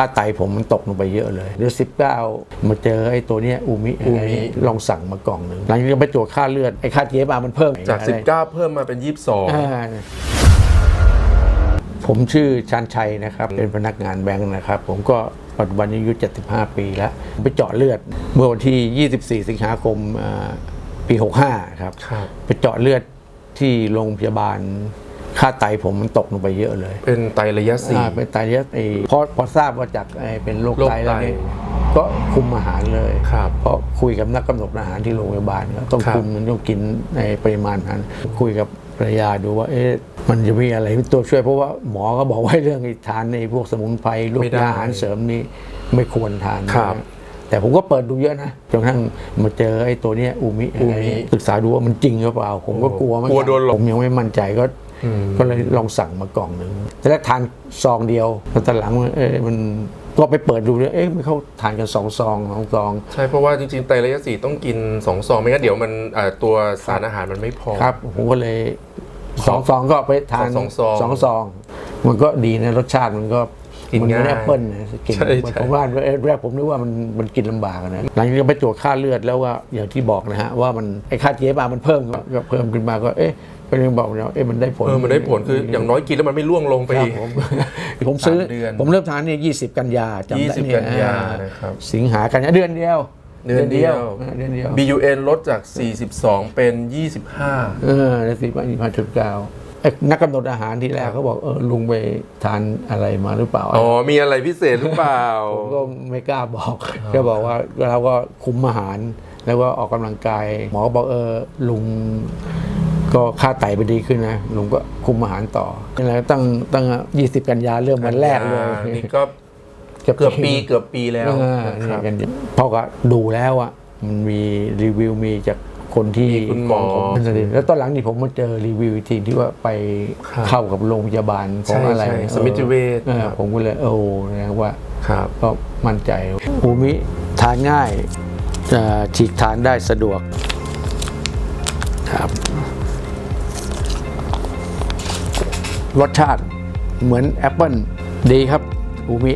ค่าไตผมมันตกลงไปเยอะเลยเดือนสิบเก้ามาเจอไอ้ตัวเนี้ยอูมิอูมิ ลองสั่งมากล่องหนึ่งหลังจากนั้นไปตรวจค่าเลือดไอ้ค่า GFR มันเพิ่มจาก อะไร19 เพิ่มมาเป็น 22 อ่าผมชื่อชานชัยนะครับ เป็นพนักงานแบงค์นะครับ ผมก็ปัจจุบันอายุ 75 ปีแล้วผมไปเจาะเลือดเมื่อวันที่ 24 สิงหาคมอ่าปี 65 ครับ ครับ ไปเจาะเลือดที่โรงพยาบาล ค่าไตผมมันตกลงไปเยอะเลยเป็นไตระยะอ่าเป็นไตระยะไอ้พอพอทราบว่าจากไอ้เป็นโรคโรคไตแล้วไตเนี่ยก็คุมอาหารเลยครับเพราะคุยกับนักกำหนดอาหารที่โรงพยาบาลก็ต้องครับ คุมมันต้องกินในปริมาณนั้นคุยกับภรรยาดูว่าเอ๊ะมันจะมีอะไรเป็นตัวช่วยเพราะว่าหมอก็บอกว่าเรื่องไอ้ทานในพวกสมุนไพรลูกไม่ได้ยาอาหารเสริมนี่ไม่ควรทานครับ นะแต่ผมก็เปิดดูเยอะนะจนกระทั่งมาเจอไอ้ตัวเนี้ยอูมิอูมิศึกษาดูว่ามันจริงหรือเปล่า ผมก็กลัวเหมือนกลัวโดนหลอก ผมยังไม่มั่นใจก็อืม ก็เลยลองสั่งมากล่องหนึ่งแต่แรกทานซองเดียวแล้วตอนหลังเอ๊ะมันก็ไปเปิดดูเลยเอ๊ะมันเขาทานกันสองซองสองซอง ใช่ เพราะว่าจริงๆ ไตระยะสี่ต้องกิน2ซอง ไม่งั้นเดี๋ยวมันอ่าตัวสารอาหารมันไม่พอ ครับ ผมก็เลยสองซองก็ไปทานสองซองสองซอง มันก็ดีนะ รสชาติมันก็กินมัเหมือนง่ายแอปเปิ้ลนะกินใช่ใช่ผมว่าแรกผมนึกว่ามันมันกินลำบากนะหลังจากนั้นไปตรวจค่าเลือดแล้วว่าอย่างที่บอกนะฮะว่ามันไอ้ค่า GFR มันเพิ่มก็เพิ่มขึ้นมาก็เอ๊ะ ก็เลยบอกเนี่ยเอ๊ะมันได้ผลเออมันได้ผลคืออย่างน้อยกินแล้วมันไม่ร่วงลงไปครับอีกผมผมซื้อสามเดือนผมเริ่มทานเนี่ยยี่สิบกันยาจำได้20เยกันยาอ่นะครับ สิงหากันยาเดือนเดียวเดือนเดียวเออเดือนเดียว BUN ลดจาก 42 เป็น 25 เออในสี่พันยี่พันจุดเก้านักกำหนดอาหารที่แรกเขาบอกเออลุงไปทานอะไรมาหรือเปล่าอ๋อ มีอะไรพิเศษหรือเปล่า ผมก็ไม่กล้าบอกก็บอกว่าเราก็คุมอาหาร แล้วก็ออกกำลังกาย หมอบอกเออลุง ก็ค่าไตไปดีขึ้นนะลุงก็คุมอาหารต่อแล้วตั้งตั้งยี่สิบกันยาเริ่มวันแรกเลยนี่ก็เกือบปีเกือบปีแล้วเออนะคนี่รับกันเพราะก็ดูแล้วอะมันมีรีวิวมีจากคนที่มีคุณหมอของผมแล้วตอนหลังนี่ผมมาเจอรีวิวอีกทีที่ว่าไปครับเข้ากับโรงพยาบาลของใช่อะไรใช่ออสมิติเวชออครับ ผมก็เลยโอ้นะว่า ครับ ก็มั่นใจอูมิทานง่ายจะฉีกทานได้สะดวก รสชาติเหมือนแอปเปิลดีครับอูมิ